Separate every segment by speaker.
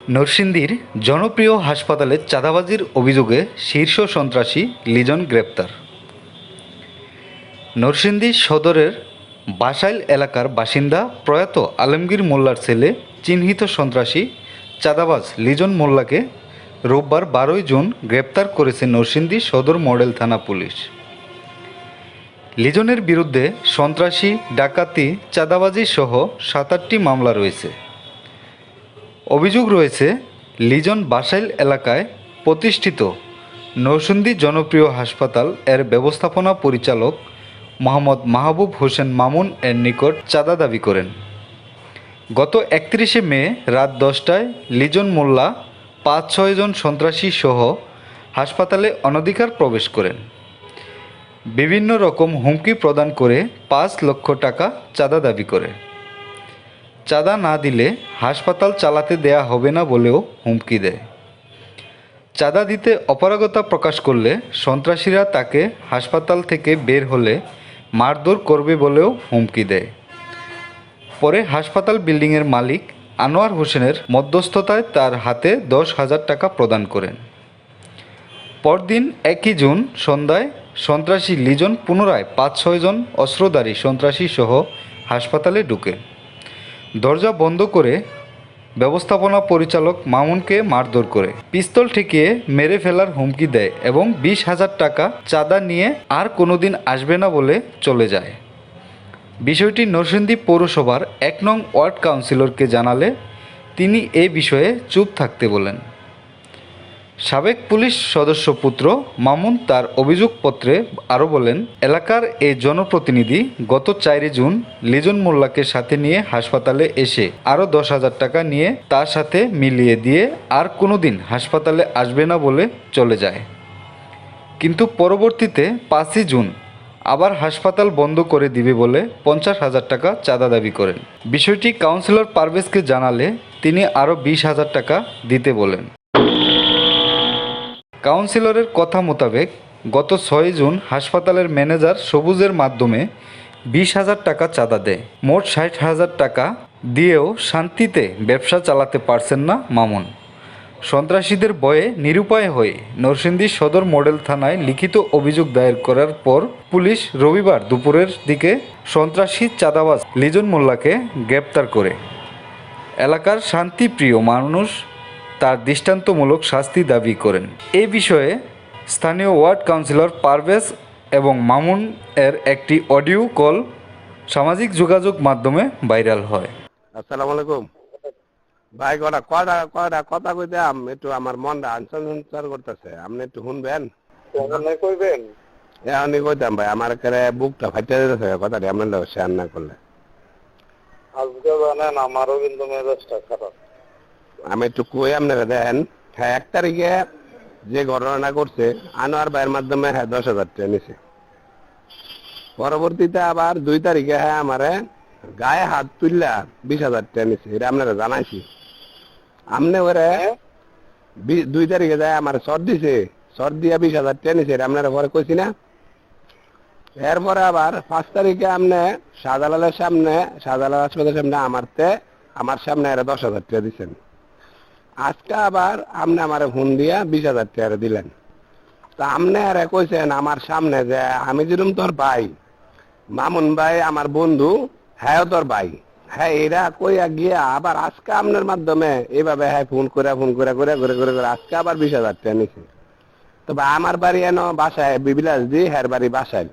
Speaker 1: নরসিংদীর জনপ্রিয় হাসপাতালে চাঁদাবাজির অভিযোগে শীর্ষ সন্ত্রাসী লিজন গ্রেপ্তার। নরসিংদী সদরের বাসাইল এলাকার বাসিন্দা প্রয়াত আলমগীর মোল্লার ছেলে চিহ্নিত সন্ত্রাসী চাঁদাবাজ লিজন মোল্লাকে রোববার বারোই জুন গ্রেপ্তার করেছে নরসিংদী সদর মডেল থানা পুলিশ। লিজনের বিরুদ্ধে সন্ত্রাসী, ডাকাতি, চাঁদাবাজি সহ সাত আটটি মামলা রয়েছে। অভিযোগ রয়েছে, লিজন বাসাইল এলাকায় প্রতিষ্ঠিত নরসিংদী জনপ্রিয় হাসপাতাল এর ব্যবস্থাপনা পরিচালক মোহাম্মদ মাহবুব হোসেন মামুন এর নিকট চাঁদা দাবি করেন। গত একত্রিশে মে রাত দশটায় লিজন মোল্লা পাঁচ ছয়জন সন্ত্রাসী সহ হাসপাতালে অনধিকার প্রবেশ করেন। বিভিন্ন রকম হুমকি প্রদান করে পাঁচ লক্ষ টাকা চাঁদা দাবি করে। চাঁদা না দিলে হাসপাতাল চালাতে দেয়া হবে না বলেও হুমকি দেয়। চাঁদা দিতে অপারগতা প্রকাশ করলে সন্ত্রাসীরা তাকে হাসপাতাল থেকে বের হলে মারধর করবে বলেও হুমকি দেয়। পরে হাসপাতাল বিল্ডিংয়ের মালিক আনোয়ার হোসেনের মধ্যস্থতায় তার হাতে দশ হাজার টাকা প্রদান করেন। পরদিন একই জুন সন্ধ্যায় সন্ত্রাসী লিজন পুনরায় পাঁচ ছয়জন অস্ত্রধারী সন্ত্রাসী সহ হাসপাতালে ঢুকে। দরজা বন্ধ করে ব্যবস্থাপনা পরিচালক মামুনকে মারধর করে। পিস্তল ঠেকিয়ে মেরে ফেলার হুমকি দেয় এবং বিশ হাজার টাকা চাঁদা নিয়ে আর কোনোদিন আসবে না বলে চলে যায়। বিষয়টি নরসিংদী পৌরসভার এক নং ওয়ার্ড কাউন্সিলরকে জানালে তিনি এ বিষয়ে চুপ থাকতে বলেন। সাবেক পুলিশ সদস্য পুত্র মামুন তার অভিযোগপত্রে আরও বলেন, এলাকার এই জনপ্রতিনিধি গত চারই জুন লিজন মোল্লাকে সাথে নিয়ে হাসপাতালে এসে আরও দশ হাজার টাকা নিয়ে তার সাথে মিলিয়ে দিয়ে আর কোনো দিন হাসপাতালে আসবে না বলে চলে যায়। কিন্তু পরবর্তীতে পাঁচই জুন আবার হাসপাতাল বন্ধ করে দিবে বলে পঞ্চাশ হাজার টাকা চাঁদা দাবি করেন। বিষয়টি কাউন্সিলর পারভেজকে জানালে তিনি আরও বিশ হাজার টাকা দিতে বলেন। কাউন্সিলরের কথা মোতাবেক গত ছয় জুন হাসপাতালের ম্যানেজার সবুজের মাধ্যমে বিশ হাজার টাকা চাঁদা দেয়। মোট ষাট হাজার টাকা দিয়েও শান্তিতে ব্যবসা চালাতে পারছেন না মামুন। সন্ত্রাসীদের ভয়ে নিরুপায় হয়ে নরসিংদী সদর মডেল থানায় লিখিত অভিযোগ দায়ের করার পর পুলিশ রবিবার দুপুরের দিকে সন্ত্রাসী চাঁদাবাজ লিজন মোল্লাকে গ্রেপ্তার করে। এলাকার শান্তিপ্রিয় মানুষ তার দৃষ্টান্তমূলক শাস্তি দাবি করেন। এ বিষয়ে স্থানীয় ওয়ার্ড কাউন্সিলর পারভেজ এবং মামুন এর একটি অডিও কল সামাজিক যোগাযোগ মাধ্যমে ভাইরাল হয়।
Speaker 2: আসসালামু আলাইকুম। ভাই কটা কটা কটা কথা কইতে আম একটু আমার মনটা আনসার আনসার করতেছে। আপনি একটু শুনবেন?
Speaker 3: কইবেন।
Speaker 2: আমি কইতাম ভাই আমার একেবারে বুকটা ফাইটে যেতেছে কথাটি আপনার লোক শেয়ার না করলে।
Speaker 3: আজকে জানেন আমারও কিন্তু মেজাজটা খারাপ।
Speaker 2: আমি একটু কই আপনারা দেন হ্যাঁ এক তারিখে যে ঘটনা করছে আনোয়ার ভাইয়ের মাধ্যমে হ্যাঁ দশ হাজার টাকা নিছে। পরবর্তীতে আবার দুই তারিখে হ্যাঁ আমারে গায়ে হাত তুললা বিশ হাজার টাকা নিছে। এটা আপনারা জানাইছি। আমনে ওরে দুই তারিখে যায় আমার সর দিছে। সর দিয়া বিশ হাজার টাকা নিছে, এটা আপনারা পরে কইছি না। এরপরে আবার পাঁচ তারিখে আপনি শাহজালালের সামনে, শাহজালাল হাসপাতালের সামনে আমারতে, আমার সামনে এরা দশ হাজার টাকা দিচ্ছেন আজকে আবার আপনি আমার ফোন দিয়া বিশ হাজার টাকা দিলেন। তা আপনি আর কইছেন আমার সামনে যে আমি যেরকম তোর ভাই, মামুন ভাই আমার বন্ধু হ্যাঁ তোর ভাই। হ্যাঁ এরা কইয়া গিয়া আবার আজকে আপনার মাধ্যমে এইভাবে হ্যাঁ ফোন করে ফোন করে করে করে করে করে আজকে আবার বিশ হাজার টাকা নিছে। তবে আমার বাড়ি এনো বাসায়, বিবিলাস দি হ্যার বাড়ি বাসায়।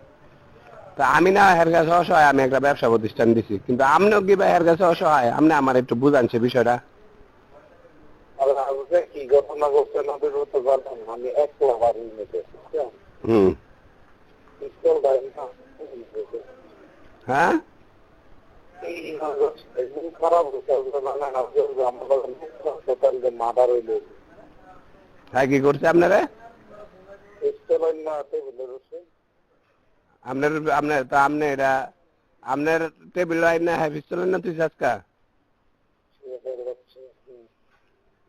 Speaker 2: তা আমি না হের কাছে অসহায়, আমি একটা ব্যবসা প্রতিষ্ঠান দিছি। কিন্তু আপনিও কি ভাই হের কাছে অসহায়? আপনি আমার একটু বুঝান সে বিষয়টা।
Speaker 3: আর কি ঘটনা ঘটছে না আমি একলা বাড়ি নিতে
Speaker 2: হুম।
Speaker 3: পিস্তল বাড়ি না
Speaker 2: হ্যাঁ?
Speaker 3: খারাপ মার্ডার হইলে
Speaker 2: হ্যাঁ কি করছে আপনারা? আপনার আপনার তা আপনি এটা আপনার টেবিল লাইন না হ্যাঁ পিস্তল না তুই আজকা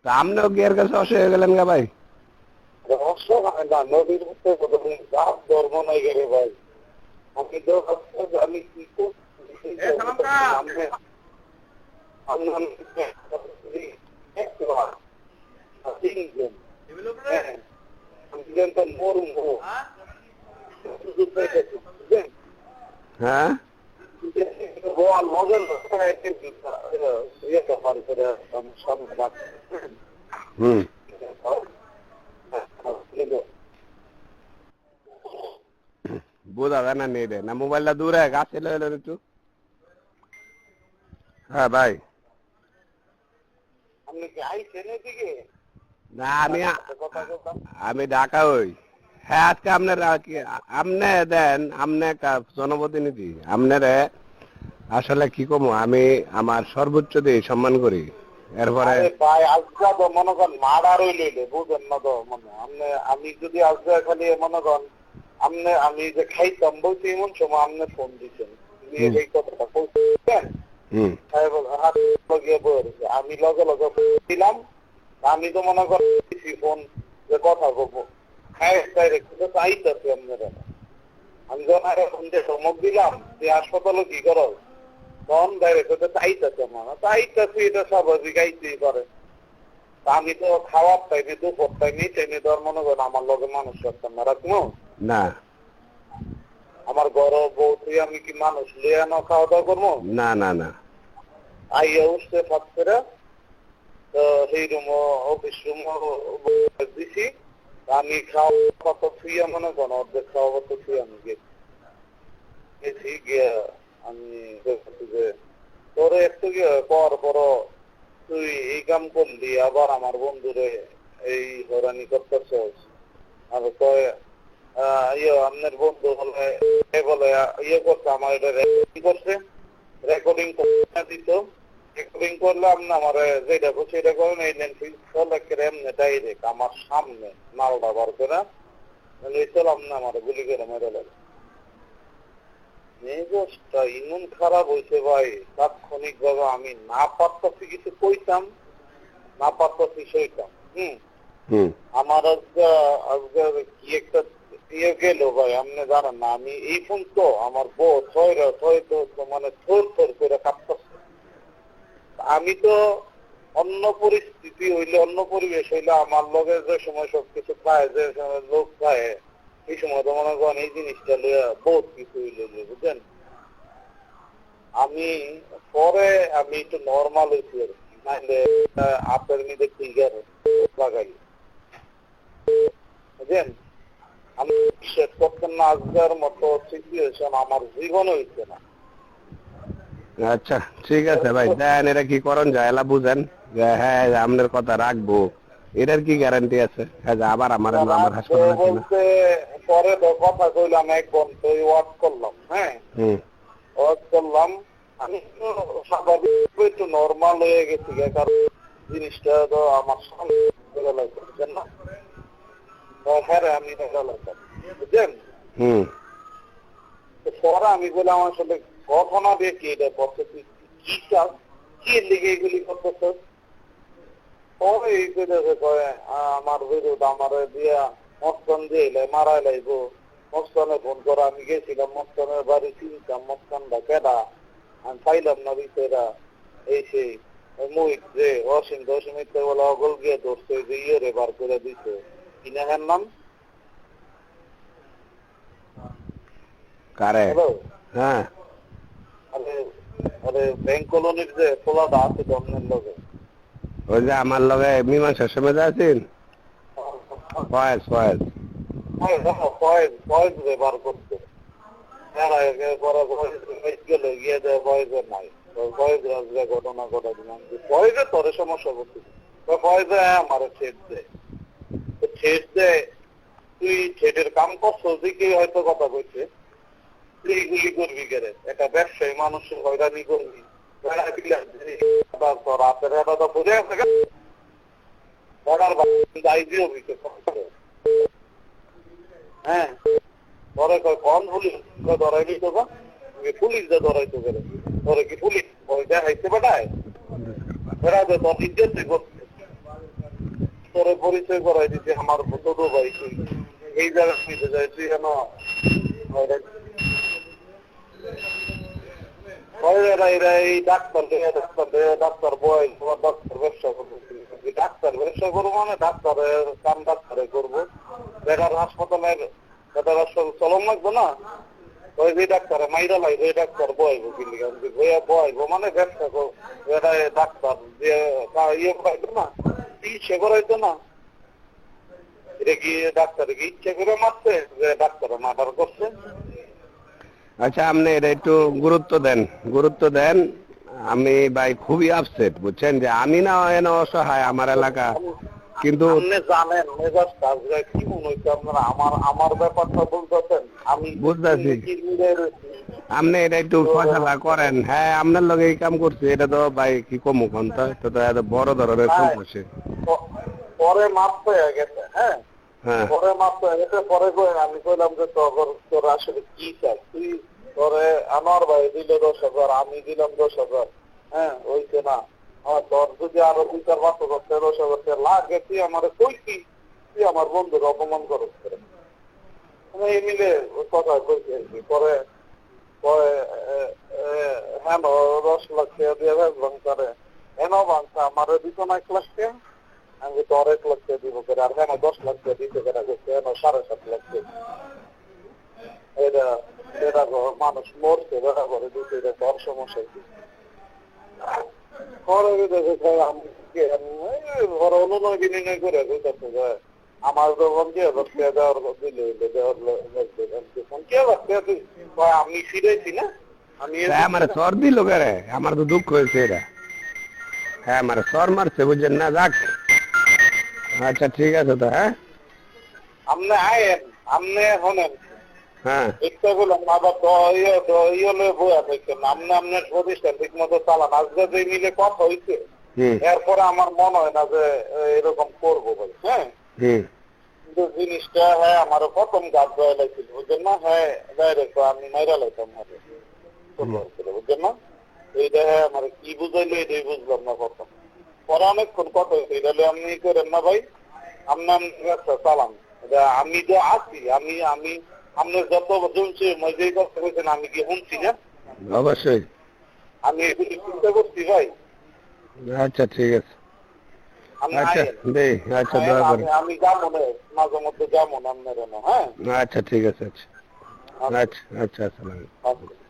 Speaker 2: তা আপনিও এর কাছে অসহায় হয়ে গেলেন গা ভাই?
Speaker 3: রহস্য হয় না নদীর মধ্যে কোনো জাত ধর্ম নাই গেলে ভাই। আমি তো আমি কি করছি? হ্যাঁ।
Speaker 2: হ্যাঁ বোঝা যায় না নেই না মোবাইলটা দূরে গাছে লইলেন একটু। হ্যাঁ ভাই।
Speaker 3: আপনি কি আইছেন এদিকে?
Speaker 2: না আমি আমি ঢাকা হই হ্যাঁ আজকে আপনার আপনি দেন আপনি জনপ্রতিনিধি আপনারে আসলে কি কমো আমি আমার সর্বোচ্চ দিয়ে সম্মান করি। এরপরে
Speaker 3: আরে ভাই আজকা তো মনে করেন মার্ডার হইলে বুঝেন না তো মনে। আপনি আমি যদি আজকা খালি মনে করেন আপনি আমি যে খাইতাম বলছি এমন সময় আপনি ফোন দিচ্ছেন এই কথাটা বলছেন। আমি লগে লগে দিলাম। আমি তো মনে করছি ফোন যে কথা বলব হ্যাঁ ডাইরেক্ট চাইতেছি আপনারা আমি যখন ফোন দিয়ে দিলাম যে হাসপাতালে কি করো? তখন ডাইরেক্ট তো চাইতেছে আমার চাইতেছি এটা স্বাভাবিক আইতেই পারে। আমি তো খাওয়ার টাইমে দুপুর টাইমে টাইমে আর মনে করেন আমার লগে মানুষ রাখতাম না রাখব
Speaker 2: না।
Speaker 3: আমার ঘর বউ তুই আমি কি মানুষ লিয়ে না খাওয়া দাওয়া করব?
Speaker 2: না না না।
Speaker 3: আইয়া উঠছে ফাঁক করে। তো সেই রুম অফিস রুম দিছি। আমি খাওয়া কত থুইয়া মনে করেন অর্ধেক খাওয়া কত থুই আমি গেছি। গেছি গিয়ে আমি যে তোরে একটু পর পর তুই এই কাম করলি, আবার আমার বন্ধুরে এই হরানি করতেছস। আর কয় ইয়ে আপনার বন্ধু বলে বলে ইয়ে করছে, আমার এটা রেকর্ডিং করছে। রেকর্ডিং করে দিত। রেকর্ডিং করলাম না আমার যেটা করছে এটা করেন, এই নেন এমনি ডাইরেক্ট আমার সামনে, মালটা বার করে। চলাম না আমার গুলি করে মেরে লাগে মেজাজটা ইমন খারাপ হয়েছে ভাই। তাৎক্ষণিক ভাবে আমি না পারতাছি কিছু কইতাম না পারতাছি সইতাম হম? আমার আজকে আজকে কি একটা ইয়ে গেল ভাই আপনি জানেন না আমি এই ফোন তো আমার বউ ছয় ছয় তো মানে থর থর করে কাঁপতেছে। আমি তো অন্য পরিস্থিতি হইলে অন্য পরিবেশ হইলে আমার লগে যে সময় সবকিছু পায় যে সময় লোক খায় এই সময় তো মনে করেন এই জিনিসটা লইয়া বহুত কিছু হইলে যে, আমি পরে আমি একটু নর্মাল হয়েছি আর কি। নাইলে আপনার মধ্যে ফিগার লাগাই। বুঝলেন আমি বিশ্বাস করতেন না আজকের মতো সিচুয়েশন আমার জীবনে হয়েছে না।
Speaker 2: আচ্ছা ঠিক আছে ভাই। দেন এটা কি করন? যায় এলা বুঝেন। যে হ্যাঁ আপনার কথা রাখব। এটার কি গ্যারান্টি আছে? হ্যাঁ আবার আমার আমার হাসপাতালে আছে
Speaker 3: পরে কথা কইলাম এক ঘণ্টা ওয়াট করলাম হ্যাঁ? ওয়াট করলাম আমি তো স্বাভাবিক একটু নর্মাল হয়ে গেছি কারণ জিনিসটা তো আমার সামনে বুঝছেন না? হ্যাঁ আমি বুঝছেন? পরে আমি বললাম আসলে ঘটনা দিয়ে কি এটা তুই কি চাস কি লিগে এগুলি করতেছ? পরে এই কয় আমার বিরুদ্ধ আমার দিয়া মস্তান দিয়ে এলে মারা লাইব। মস্তানে ফোন করে আমি গেছিলাম মস্তানের বাড়ি চিনতাম মস্তানটা কেডা? আমি পাইলাম না বিচারা এই সেই ওই যে অসীম বলে অগল গিয়ে ধরছে যে ইয়ে বার করে দিছে। কিনা হ্যার নাম?
Speaker 2: কারে? হ্যাঁ।
Speaker 3: আরে আরে ব্যাংক কলোনির যে খোলাটা আছে দমনের লগে?
Speaker 2: ওই যে আমার লগে মীমাংসার সময় আছেন ফয়েজ ফয়েজ
Speaker 3: হ্যাঁ, হ্যাঁ, হ্যাঁ, গেলে তুই ছেদের কাম করছ দিকে হয়তো কথা কইছে তুই এইগুলি করবি কেরে একটা ব্যবসায়ী মানুষের হয়রানি করবি তোর রাতের এটা তো বুঝে দায় দিও বিকে হ্যাঁ ধরে কয়, কোন পুলিশ? ধরাইলি তো পুলিশ যা ধরাইতো করে ধরে কি পুলিশ? দেখাইতে বেটায় এরা তো তোর ইজ্জত করছে? তোরে পরিচয় করাই দিছে, আমার ছোট ভাই তুই। এই জায়গা নিতে যাই, তুই কেন? এরা এরা এই ডাক্তার দিয়ে ডাক্তার দিয়ে ডাক্তার বয় তোমার ডাক্তার ব্যবসা করব ডাক্তার ব্যবসা করব মানে ডাক্তারের কাম ডাক্তারে করব বেকার হাসপাতালের বেকার চলন লাগবে না ওই যে ডাক্তারে মাইরা লাগবে ওই ডাক্তার বয়বো কিন্তু বইয়া বয়বো মানে ব্যবসা কর এটা ডাক্তার যে ইয়ে করাইতো না চিকিৎসা করাইতো না এটা কি ডাক্তার কি ইচ্ছে করে মারছে যে ডাক্তার মার্ডার করছে
Speaker 2: আচ্ছা আপনি এটা একটু গুরুত্ব দেন। গুরুত্ব দেন আমি ভাই খুবই আপসেট বুঝছেন? যে আমি না এনে অসহায় আমার এলাকা কিন্তু
Speaker 3: আপনি জানেন মেজাজটা যে কি মনে হচ্ছে আপনারা? আমার আমার ব্যাপারটা বলতেছেন। আমি
Speaker 2: বুঝতাছি। আপনি এটা একটু ফয়সালা করেন। হ্যাঁ আপনার লগে এই কাম করছে এটা তো ভাই কি কমু কোন তো? বড় ধরনের। সমস্যা
Speaker 3: পরে মাপ হয়ে গেছে হ্যাঁ? পরে মাপ হয়ে গেছে পরে আমি কইলাম যে তোর তোর আসলে কি চাই তুই তোরে আমার ভাই দিল দশ হাজার, আমি দিলাম দশ হাজার। হ্যাঁ ওইছে না। আমার তোর যদি আরও দুই চার পাঁচ হাজার তেরোশ হাজার লাগে, তুই আমার কই কি তুই আমার বন্ধুর অপমান করে মানে এই মিলে কথা কইছে আর কি। পরে পরে হ্যাঁ দশ লাখ টাকা দিয়ে ভাঙ করে। হেন ভাঙছে, আমার দিত না এক লাখ আমি তো অনেক লাখ দিব করে, আর হ্যাঁ দশ লাখ দিতে গেছে হেন সাড়ে সাত লাখ এটা মানুষ মরছে দেখা করে দিতে, এটা সমস্যা দেখে আমি ঘরে অনুনয় বিনয় করে আমার যখন দেওয়ার কি? কয় আমি ফিরেছি না।
Speaker 2: হ্যাঁ আমার সর দিল আমার তো দুঃখ হয়েছে এটা। হ্যাঁ আমার সর মারছে বুঝছেন না? যাক। আচ্ছা ঠিক আছে তো হ্যাঁ?
Speaker 3: আপনি আয়েন আপনি
Speaker 2: হ্যাঁ।
Speaker 3: ইচ্ছা করলাম আবার থাকেন আপনি আপনার প্রতিষ্ঠান ঠিক মতো চালান আজকে যে মিলে কথা হইছে এরপরে আমার মনে হয় না যে এরকম করব ভাই হ্যাঁ? কিন্তু জিনিসটা হ্যাঁ আমার প্রথম গাছ দেওয়া লাগছিল বুঝছেন না? হ্যাঁ ডাইরেক্ট আমি মাইরা লাইতাম বুঝছেন না? এইটা হ্যাঁ আমার কি বুঝাইলো এটাই বুঝলাম না প্রথম। পরে অনেকক্ষণ কথা হয়েছে। এটা হলে আপনি করেন না ভাই? আপনার এটা আমি তো আছি আমি আমি আপনার যত মজাই কথা আমি কি শুনছি না?
Speaker 2: অবশ্যই।
Speaker 3: আমি এগুলি চিন্তা করছি ভাই।
Speaker 2: আচ্ছা ঠিক আছে।
Speaker 3: আপনি
Speaker 2: আচ্ছা আচ্ছা
Speaker 3: আমি- আমি মাঝে মধ্যে আপনার হ্যাঁ?
Speaker 2: আচ্ছা ঠিক আছে আচ্ছা। আচ্ছা। আচ্ছা আসসালাম